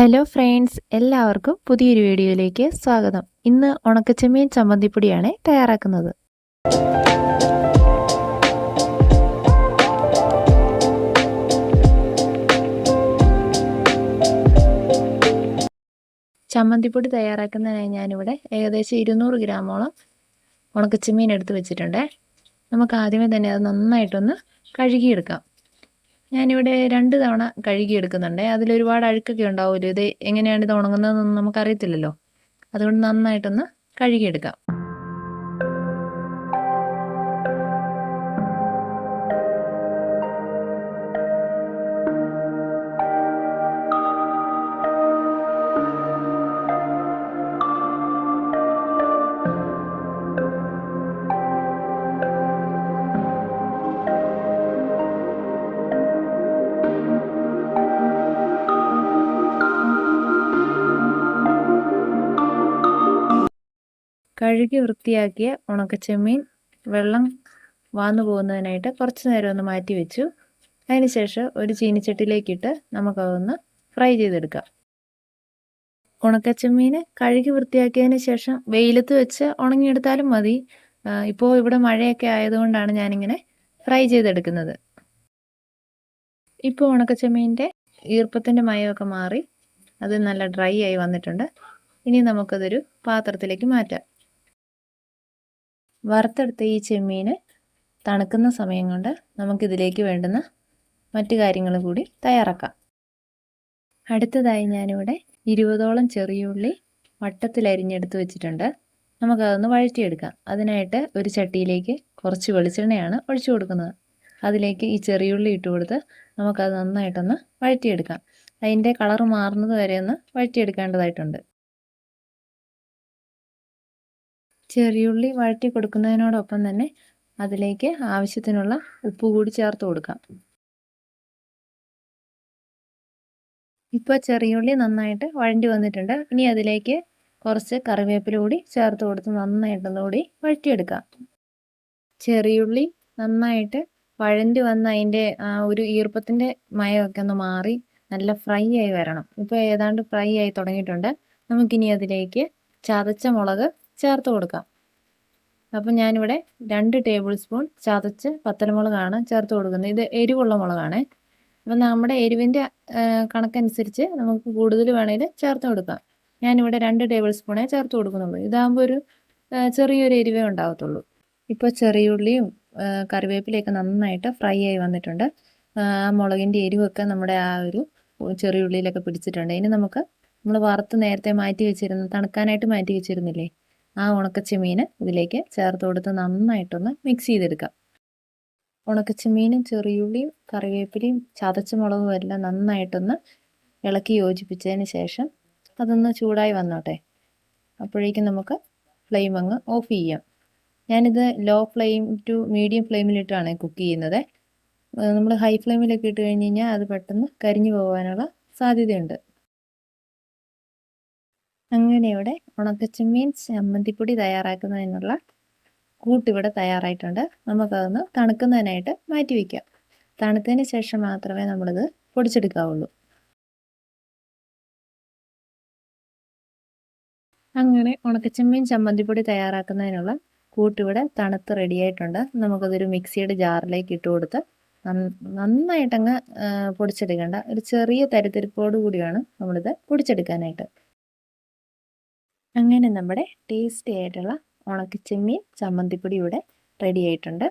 Hello friends എല്ലാവർക്കും പുതിയൊരു വീഡിയോയിലേക്ക് സ്വാഗതം. ഇന്ന് ഉണക്കച്ചെമ്മീൻ ചമ്മന്തിപ്പൊടിയാണ് തയ്യാറാക്കുന്നത്. ചമ്മന്തിപ്പൊടി തയ്യാറാക്കുന്നതിനായി ഞാനിവിടെ ഏകദേശം ഇരുന്നൂറ് ഗ്രാമോളം ഉണക്കച്ചെമ്മീൻ എടുത്ത് വെച്ചിട്ടുണ്ട്. നമുക്ക് ആദ്യമേ തന്നെ അത് നന്നായിട്ടൊന്ന് കഴുകിയെടുക്കാം. ഞാനിവിടെ രണ്ട് തവണ കഴുകിയെടുക്കുന്നുണ്ട് അതിലൊരുപാട് അഴുക്കൊക്കെ ഉണ്ടാവുമല്ലോ ഇത് എങ്ങനെയാണ് ഇത് ഉണങ്ങുന്നതെന്നൊന്നും നമുക്കറിയത്തില്ലല്ലോ. അതുകൊണ്ട് നന്നായിട്ടൊന്ന് കഴുകിയെടുക്കാം. കഴുകി വൃത്തിയാക്കിയ ഉണക്കച്ചെമ്മീൻ വെള്ളം വാന്നു പോകുന്നതിനായിട്ട് കുറച്ച് നേരം ഒന്ന് മാറ്റി വെച്ചു. അതിനുശേഷം ഒരു ചീനിച്ചട്ടിയിലേക്കിട്ട് നമുക്കതൊന്ന് ഫ്രൈ ചെയ്തെടുക്കാം. ഉണക്കച്ചെമ്മീൻ കഴുകി വൃത്തിയാക്കിയതിന് ശേഷം വെയിലത്ത് വെച്ച് ഉണങ്ങിയെടുത്താലും മതി. ഇപ്പോൾ ഇവിടെ മഴയൊക്കെ ആയതുകൊണ്ടാണ് ഞാനിങ്ങനെ ഫ്രൈ ചെയ്തെടുക്കുന്നത്. ഇപ്പോൾ ഉണക്കച്ചെമ്മീന്റെ ഈർപ്പത്തിന്റെ മയമൊക്കെ മാറി. അത് നല്ല ഡ്രൈ ആയി വന്നിട്ടുണ്ട്. ഇനി നമുക്കതൊരു പാത്രത്തിലേക്ക് മാറ്റാം. വറുത്തെടുത്ത ഈ ചെമ്മീൻ തണുക്കുന്ന സമയം കൊണ്ട് നമുക്കിതിലേക്ക് വേണ്ടുന്ന മറ്റു കാര്യങ്ങൾ കൂടി തയ്യാറാക്കാം. അടുത്തതായി ഞാനിവിടെ ഇരുപതോളം ചെറിയുള്ളി വട്ടത്തിൽ അരിഞ്ഞെടുത്ത് വെച്ചിട്ടുണ്ട്. നമുക്കതൊന്ന് വഴറ്റിയെടുക്കാം. അതിനായിട്ട് ഒരു ചട്ടിയിലേക്ക് കുറച്ച് വെളിച്ചെണ്ണയാണ് ഒഴിച്ചു കൊടുക്കുന്നത്. അതിലേക്ക് ഈ ചെറിയുള്ളി ഇട്ട് കൊടുത്ത് നമുക്കത് നന്നായിട്ടൊന്ന് വഴറ്റിയെടുക്കാം. അതിന്റെ കളർ മാറുന്നത് വരെ ഒന്ന് വഴറ്റിയെടുക്കേണ്ടതായിട്ടുണ്ട്. ചെറിയുള്ളി വഴറ്റി കൊടുക്കുന്നതിനോടൊപ്പം തന്നെ അതിലേക്ക് ആവശ്യത്തിനുള്ള ഉപ്പ് കൂടി ചേർത്ത് കൊടുക്കാം. ഇപ്പോൾ ചെറിയുള്ളി നന്നായിട്ട് വഴണ്ടി വന്നിട്ടുണ്ട്. ഇനി അതിലേക്ക് കുറച്ച് കറിവേപ്പില കൂടി ചേർത്ത് കൊടുത്ത് നന്നായിട്ടൊന്നുകൂടി വഴറ്റിയെടുക്കാം. ചെറിയുള്ളി നന്നായിട്ട് വഴണ്ടി വന്ന് അതിന്റെ ഒരു ഈർപ്പത്തിന്റെ മയമൊക്കെ ഒന്ന് മാറി നല്ല ഫ്രൈ ആയി വരണം. ഇപ്പോൾ ഏതാണ്ട് ഫ്രൈ ആയി തുടങ്ങിയിട്ടുണ്ട്. നമുക്കിനി അതിലേക്ക് ചതച്ച മുളക് ചേർത്ത് കൊടുക്കാം. അപ്പം ഞാനിവിടെ രണ്ട് ടേബിൾ സ്പൂൺ ചതച്ച് പത്തലമുളകാണ് ചേർത്ത് കൊടുക്കുന്നത്. ഇത് എരിവുള്ള മുളകാണ്. അപ്പം നമ്മുടെ എരിവിന്റെ കണക്കനുസരിച്ച് നമുക്ക് കൂടുതൽ വേണമെങ്കിൽ ചേർത്ത് കൊടുക്കാം. ഞാനിവിടെ രണ്ട് ടേബിൾ സ്പൂണേ ചേർത്ത് കൊടുക്കുന്നുള്ളൂ. ഇതാകുമ്പോൾ ഒരു ചെറിയൊരു എരിവേ ഉണ്ടാകത്തുള്ളൂ ഇപ്പോൾ ചെറിയുള്ളിയും കറിവേപ്പിലയൊക്കെ നന്നായിട്ട് ഫ്രൈ ആയി വന്നിട്ടുണ്ട്. ആ മുളകിന്റെ എരിവൊക്കെ നമ്മുടെ ആ ഒരു ചെറിയുള്ളിയിലൊക്കെ പിടിച്ചിട്ടുണ്ട്. ഇനി നമുക്ക് നമ്മൾ വറുത്ത് നേരത്തെ മാറ്റി വെച്ചിരുന്ന തണുക്കാനായിട്ട് മാറ്റി വെച്ചിരുന്നില്ലേ? ആ ഉണക്കച്ചെമ്മീൻ ഇതിലേക്ക് ചേർത്ത് കൊടുത്ത് നന്നായിട്ടൊന്ന് മിക്സ് ചെയ്തെടുക്കാം. ഉണക്കച്ചെമ്മീനും ചെറിയുള്ളിയും കറിവേപ്പിലയും ചതച്ച മുളകും എല്ലാം നന്നായിട്ടൊന്ന് ഇളക്കി യോജിപ്പിച്ചതിന് ശേഷം അതൊന്ന് ചൂടായി വന്നോട്ടെ. അപ്പോഴേക്കും നമുക്ക് ഫ്ലെയിം അങ്ങ് ഓഫ് ചെയ്യാം. ഞാനിത് ലോ ഫ്ലെയിം ടു മീഡിയം ഫ്ലെയിമിലിട്ടാണ് കുക്ക് ചെയ്യുന്നത്. നമ്മൾ ഹൈ ഫ്ലെയിമിലൊക്കെ ഇട്ട് കഴിഞ്ഞ് കഴിഞ്ഞാൽ അത് പെട്ടെന്ന് കരിഞ്ഞു പോകാനുള്ള സാധ്യതയുണ്ട്. അങ്ങനെ ഇവിടെ ഉണക്കച്ചെമ്മീൻ ചമ്മന്തിപ്പൊടി തയ്യാറാക്കുന്നതിനുള്ള കൂട്ടിവിടെ തയ്യാറായിട്ടുണ്ട്. നമുക്കതൊന്ന് തണുക്കുന്നതിനായിട്ട് മാറ്റി വയ്ക്കാം തണുത്തതിന് ശേഷം മാത്രമേ നമ്മളിത് പൊടിച്ചെടുക്കാവുള്ളൂ. അങ്ങനെ ഉണക്കച്ചെമ്മീൻ ചമ്മന്തിപ്പൊടി തയ്യാറാക്കുന്നതിനുള്ള കൂട്ടിവിടെ തണുത്ത് റെഡിയായിട്ടുണ്ട്. നമുക്കതൊരു മിക്സിയുടെ ജാറിലേക്ക് ഇട്ട് കൊടുത്ത് നന്നായിട്ടങ്ങ് പൊടിച്ചെടുക്കേണ്ട ഒരു ചെറിയ തരിത്തരിപ്പോട് കൂടിയാണ് നമ്മളിത് പൊടിച്ചെടുക്കാനായിട്ട്. അങ്ങനെ നമ്മുടെ ടേസ്റ്റി ആയിട്ടുള്ള ഉണക്കച്ചെമ്മീൻ ചമ്മന്തിപ്പൊടി ഇവിടെ റെഡി ആയിട്ടുണ്ട്.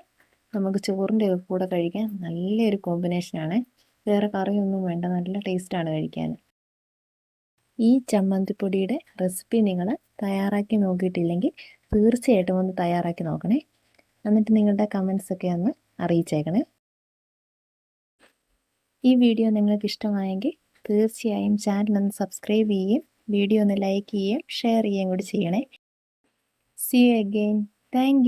നമുക്ക് ചോറിന്റെ കൂടെ കഴിക്കാൻ നല്ലൊരു കോമ്പിനേഷനാണ് വേറെ കറിയൊന്നും വേണ്ട നല്ല ടേസ്റ്റാണ് കഴിക്കാൻ. ഈ ചമ്മന്തിപ്പൊടിയുടെ റെസിപ്പി നിങ്ങൾ തയ്യാറാക്കി നോക്കിയിട്ടില്ലെങ്കിൽ തീർച്ചയായിട്ടും ഒന്ന് തയ്യാറാക്കി നോക്കണേ. എന്നിട്ട് നിങ്ങളുടെ കമൻസൊക്കെ ഒന്ന് അറിയിച്ചേക്കണേ. ഈ വീഡിയോ നിങ്ങൾക്ക് ഇഷ്ടമായെങ്കിൽ തീർച്ചയായും ചാനൽ ഒന്ന് സബ്സ്ക്രൈബ് ചെയ്യുകയും വീഡിയോ ഒന്ന് ലൈക്ക് ചെയ്യുകയും ഷെയർ ചെയ്യുകയും കൂടി ചെയ്യണേ. C you again thank